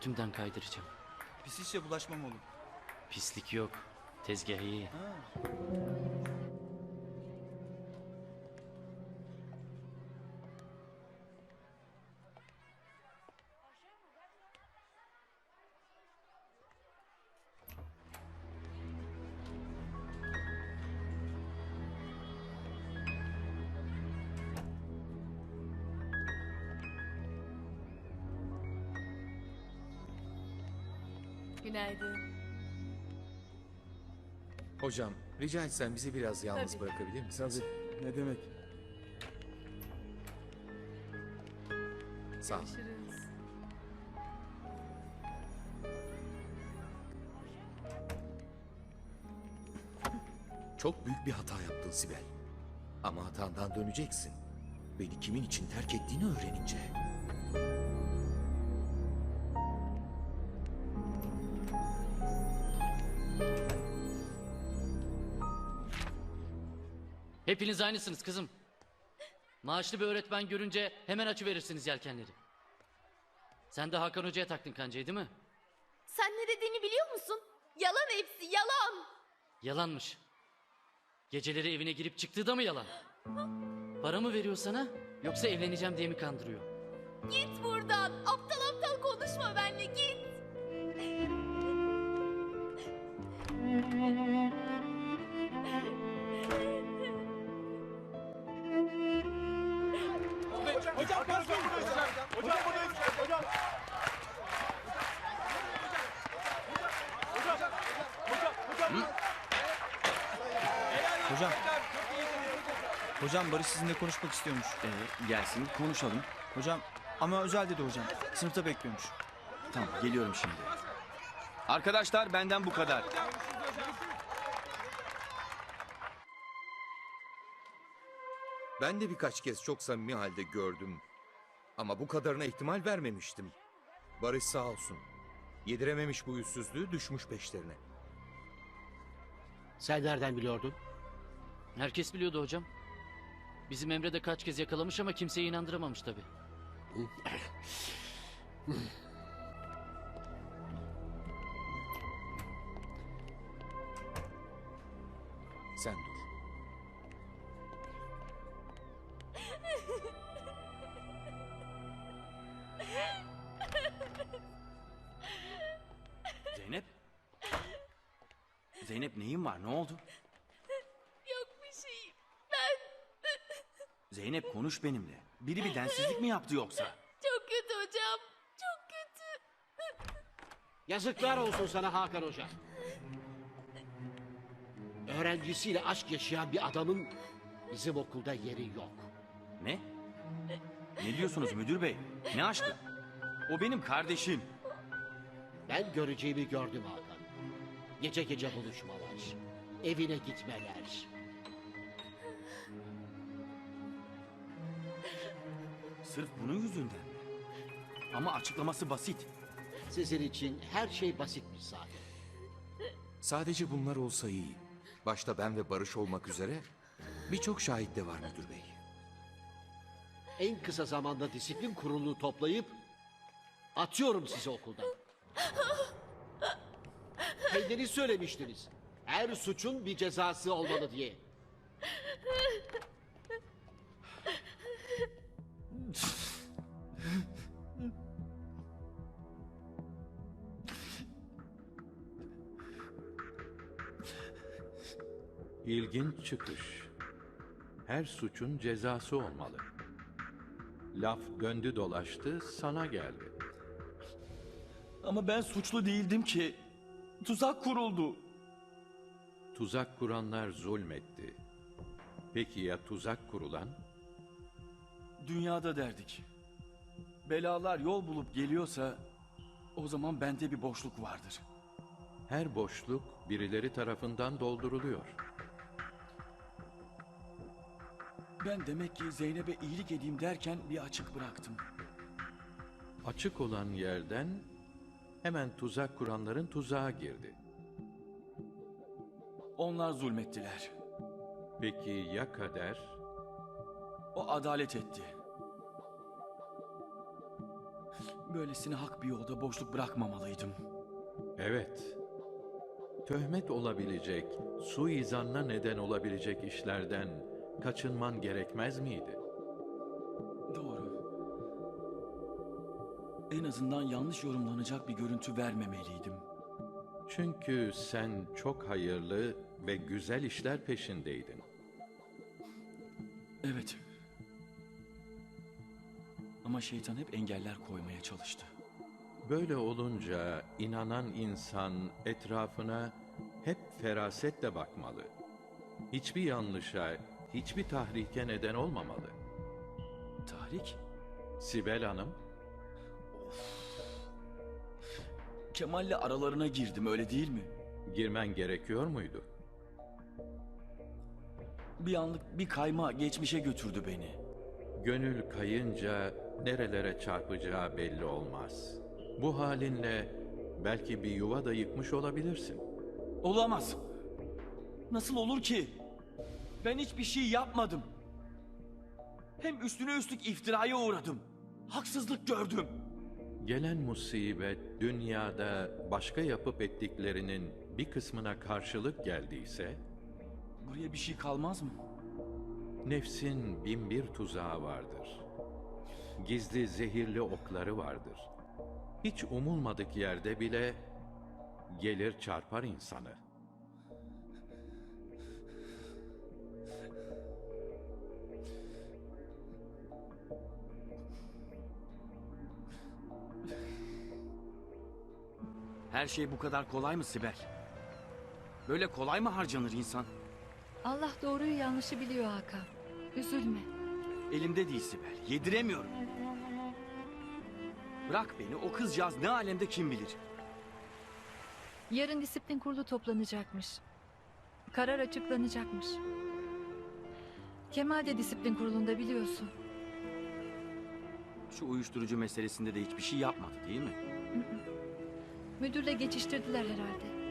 tümden kaydıracağım. Pis işe bulaşmam oğlum. Pislik yok. Tezgah iyi. Ha. Günaydın. Hocam rica etsem bizi biraz yalnız Tabii. bırakabilir misiniz? Tabii. Ne demek? Sağ ol. Görüşürüz. Çok büyük bir hata yaptın Sibel. Ama hatandan döneceksin. Beni kimin için terk ettiğini öğrenince. Hepiniz aynısınız kızım. Maaşlı bir öğretmen görünce hemen açıverirsiniz yelkenleri. Sen de Hakan Hoca'ya taktın kancayı değil mi? Sen ne dediğini biliyor musun? Yalan hepsi yalan. Yalanmış. Geceleri evine girip çıktığı da mı yalan? Para mı veriyor sana yoksa evleneceğim diye mi kandırıyor? Git buradan. Aptal aptal konuşma benimle git. Hocam. Hocam Barış sizinle konuşmak istiyormuş. Ee, gelsin konuşalım. Hocam ama özel dedi hocam. Sınıfta bekliyormuş. Tamam geliyorum şimdi. Arkadaşlar benden bu kadar. Ben de birkaç kez çok samimi halde gördüm. Ama bu kadarına ihtimal vermemiştim. Barış sağ olsun. Yedirememiş bu yüzsüzlüğü düşmüş peşlerine. Sen nereden biliyordun? Herkes biliyordu hocam. Bizim Emre de kaç kez yakalamış ama kimseyi inandıramamış tabii. Sen dur. Zeynep neyin var ne oldu? Yok bir şey. Ben Zeynep konuş benimle. Biri bir densizlik mi yaptı yoksa? çok kötü hocam. Çok kötü. Yazıklar olsun sana Hakan Hoca. Öğrencisiyle aşk yaşayan bir adamın bizim okulda yeri yok. Ne? Ne diyorsunuz müdür bey? Ne aşkı? O benim kardeşim. Ben göreceğimi gördüm Hakan. Gece gece buluşmalar, evine gitmeler. Sırf bunun yüzünden mi? Ama açıklaması basit. Sizin için her şey basitmiş zaten. Sadece bunlar olsa iyi. Başta ben ve Barış olmak üzere birçok şahit de var müdür bey. En kısa zamanda disiplin kurulunu toplayıp atıyorum sizi okuldan. Kendiniz söylemiştiniz. Her suçun bir cezası olmalı diye. İlginç çıkış. Her suçun cezası olmalı. Laf döndü dolaştı sana geldi. Ama ben suçlu değildim ki. Tuzak kuruldu. Tuzak kuranlar zulmetti. Peki ya tuzak kurulan? Dünyada derdik. Belalar yol bulup geliyorsa o zaman bende bir boşluk vardır. Her boşluk birileri tarafından dolduruluyor. Ben demek ki Zeynep'e iyilik edeyim derken bir açık bıraktım. Açık olan yerden hemen tuzak kuranların tuzağa girdi. Onlar zulmettiler. Peki ya kader? O adalet etti. Böylesine hak bir yolda boşluk bırakmamalıydım. Evet. Töhmet olabilecek, suizanla neden olabilecek işlerden kaçınman gerekmez miydi? En azından yanlış yorumlanacak bir görüntü vermemeliydim. Çünkü sen çok hayırlı ve güzel işler peşindeydin. Evet. Ama şeytan hep engeller koymaya çalıştı. Böyle olunca inanan insan etrafına hep ferasetle bakmalı. Hiçbir yanlışa, hiçbir tahrike neden olmamalı. Tahrik? Sibel Hanım, Kemal'le aralarına girdim öyle değil mi? girmen gerekiyor muydu? Bir anlık bir kayma geçmişe götürdü beni. Gönül kayınca nerelere çarpacağı belli olmaz. Bu halinle belki bir yuva da yıkmış olabilirsin. Olamaz. Nasıl olur ki? Ben hiçbir şey yapmadım. Hem üstüne üstlük iftiraya uğradım. Haksızlık gördüm. Gelen musibet dünyada başka yapıp ettiklerinin bir kısmına karşılık geldiyse, Buraya bir şey kalmaz mı? nefsin bin bir tuzağı vardır. Gizli zehirli okları vardır. Hiç umulmadık yerde bile gelir çarpar insanı. Her şey bu kadar kolay mı Sibel? Böyle kolay mı harcanır insan? Allah doğruyu yanlışı biliyor Hakan. Üzülme. Elimde değil Sibel. Yediremiyorum. Bırak beni o kızcağız ne alemde kim bilir. Yarın disiplin kurulu toplanacakmış. Karar açıklanacakmış. Kemal de disiplin kurulunda biliyorsun. Şu uyuşturucu meselesinde de hiçbir şey yapmadı değil mi? Müdürle geçiştirdiler herhalde.